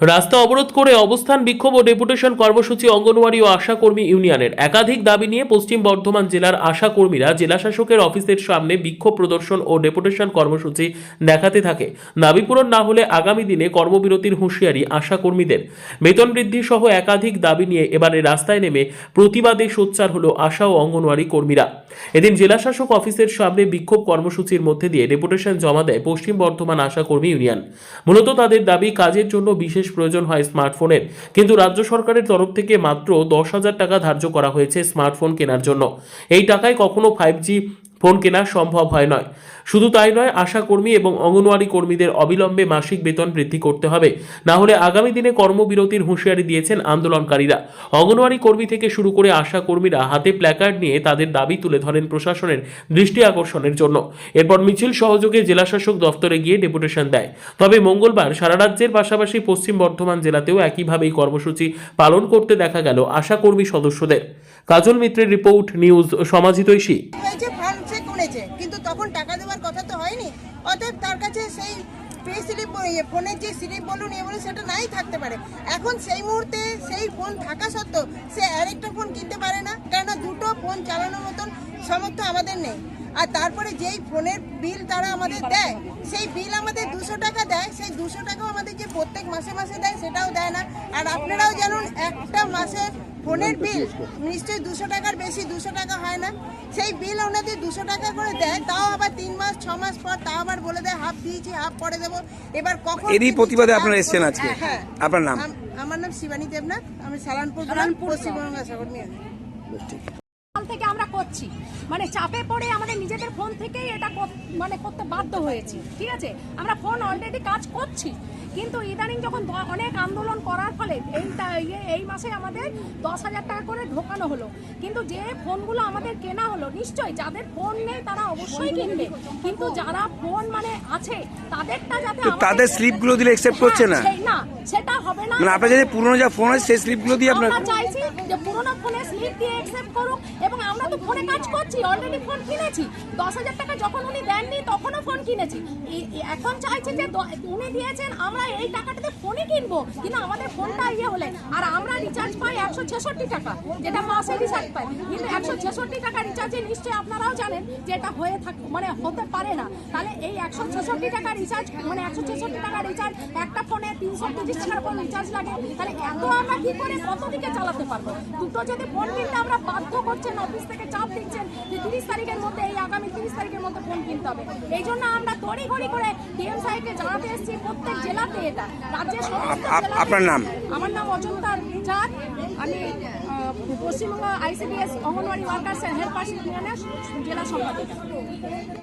রাস্তা অবরোধ করে অবস্থান বিক্ষোভ ও ডেপুটেশন কর্মসূচি অঙ্গনওয়াড়ি ও আশাকর্মী ইউনিয়নের একাধিক দাবি নিয়ে পশ্চিম বর্ধমান জেলার আশাকর্মীরা জেলাশাসকের অফিসের সামনে বিক্ষোভ প্রদর্শন ও ডেপুটেশন কর্মসূচি দেখাতে থাকে। দাবি পূরণ না হলে আগামী দিনে কর্মবিরতির হুঁশিয়ারি আশাকর্মীদের। বেতন বৃদ্ধি সহ একাধিক দাবি নিয়ে এবারে রাস্তায় নেমে প্রতিবাদে সোচ্চার হলো আশা ও অঙ্গনওয়াড়ি কর্মীরা। এদিন জেলাশাসক অফিসের সামনে বিক্ষোভ কর্মসূচির মধ্যে দিয়ে ডেপুটেশন জমা দেয় পশ্চিম বর্ধমান আশাকর্মী ইউনিয়ন। মূলত তাদের দাবি কাজের জন্য বিশেষ প্রয়োজন হয় স্মার্টফোনের। কিন্তু রাজ্য সরকারের তরফ থেকে মাত্র দশ হাজার টাকা ধার্য করা হয়েছে স্মার্টফোন কেনার জন্য। এই টাকায় কখনো ফাইভ জি ফোন কেনা সম্ভব হয় নয়। শুধু তাই নয় আশাকর্মী এবং অঙ্গনওয়াড়ি কর্মীদের অবিলম্বে মাসিক বেতন বৃদ্ধি করতে হবে। না হলে আগামী দিনে কর্মবিরতির হুঁশিয়ারি দিয়েছেন আন্দোলনকারীরা। অঙ্গনওয়াড়ি কর্মী থেকে শুরু করে আশা কর্মীরা হাতে প্ল্যাকার্ড নিয়ে তাদের দাবি তুলে ধরেন প্রশাসনের দৃষ্টি আকর্ষণের জন্য। এরপর মিছিল সহযোগে জেলাশাসক দফতরে গিয়ে ডেপুটেশন দেয়। তবে মঙ্গলবার সারা রাজ্যের পাশাপাশি পশ্চিম বর্ধমান জেলাতেও একইভাবেই কর্মসূচি পালন করতে দেখা গেল আশাকর্মী সদস্যদের। কাজল মিত্রের রিপোর্ট নিউজ সমাজিতৈষী। হয়েছে। কিন্তু তখন টাকা দেওয়ার কথা তো হয়নি। অতএব তার কাছে সেই পে স্লিপ ফোনের যে স্লিপ বলুন এ বলুন, সেটা নাই থাকতে পারে। এখন সেই মুহূর্তে সেই ফোন থাকা সত্ত্বেও সে আরেকটা ফোন কিনতে পারে না, কেননা দুটো ফোন চালানোর মতন সামর্থ্য আমাদের নেই। আর তারপরে যেই ফোনের বিল তারা আমাদের দেয়, সেই বিল আমাদের দুশো টাকা দেয়, সেই দুশো টাকাও আমাদের যে প্রত্যেক মাসে মাসে দেয়, সেটাও দেয় না। আর আপনারাও জানুন, একটা মাসের ফোনের বিল নিশ্চয়ই দুশো টাকার বেশি দুশো টাকা হয় না সেই বিল ওনাদের দুশো টাকা করে দেয় তাও আবার তিন মাস ছ মাস পর তাও আবার বলে দেয় হাফ দিয়েছি হাফ পরে দেবো এবার কখন এরই প্রতিবাদে আপনার এসেছেন আজকে? হ্যাঁ আপনার নাম? আমার নাম শিবানী দেবনাথ আমি সালানপুর গ্রাম পশ্চিমবঙ্গ সাগর আমি। থেকে আমরা করছি। মানে চাপে পড়ে আমাদের নিজেদের ফোন থেকেই এটা মানে করতে বাধ্য হয়েছি ঠিক আছে? আমরা ফোন অলরেডি কাজ করছি। কিন্তু ইদানিং যখন অনেক আন্দোলন করার ফলে এই ইয়ে- এই মাসে আমাদের দশ হাজার টাকা করে ঢোকানো হলো। কিন্তু যে ফোনগুলো আমাদের কেনা হলো নিশ্চয়ই যাদের ফোন নেই তারা অবশ্যই কিনবে। কিন্তু যারা ফোন মানে আছে তাদেরটা যাতে তাদের স্লিপগুলো দিলে accept করছে না? না সেটা হবে না। মানে আপনার যদি পুরনো যা ফোন আছে সেই স্লিপগুলো দিয়ে আপনার চাইছি যে পুরোনো ফোনে স্লিপ দিয়ে অ্যাকসেপ্ট করুক এবং আমরা তো ফোনে কাজ করছি অলরেডি ফোন কিনেছি। দশ হাজার টাকা যখন উনি দেননি, তখনও ফোন কিনেছি। এখন চাইছে যে উনি দিয়েছেন, আমরা এই টাকাটাতে ফোনই কিনবো। কিন্তু আমাদের ফোনটা ইয়ে হলে, আর আমরা রিচার্জ পাই একশো ছেষট্টি টাকা, যেটা মাসে রিচার্জ পাই। কিন্তু একশো ছেষট্টি টাকা রিচার্জে নিশ্চয়ই আপনারাও জানেন যে এটা হয়ে থাক মানে হতে পারে না। তাহলে এই একশো ছেষট্টি টাকা রিচার্জ মানে একশো ছেষট্টি টাকা রিচার্জ একটা ফোনে তিনশো পঁচিশ টাকার উপর রিচার্জ লাগে। তাহলে এত আমরা কি করে কত দিকে চালাতে পারব? দুটো যদি ফোন কিনতে আমরা বাধ্য করছেন অফিস থেকে চাপ দিচ্ছেন যে তিরিশ তারিখের মধ্যে এই আগামী তিরিশ তারিখের মধ্যে ফোন কিনতে হবে। এই জন্য আমরা তড়ি ঘড়ি করে ডিএম সাহেবকে জানাতে এসেছি প্রত্যেক জেলাতে এটা। রাজ্যের সমস্ত আপনার নাম? আমার নাম অজন্তা চাঁদ আমি Paschimbanga ICDS anganwadi workers helpers ইউনিয়নের জেলা সম্পাদিকা।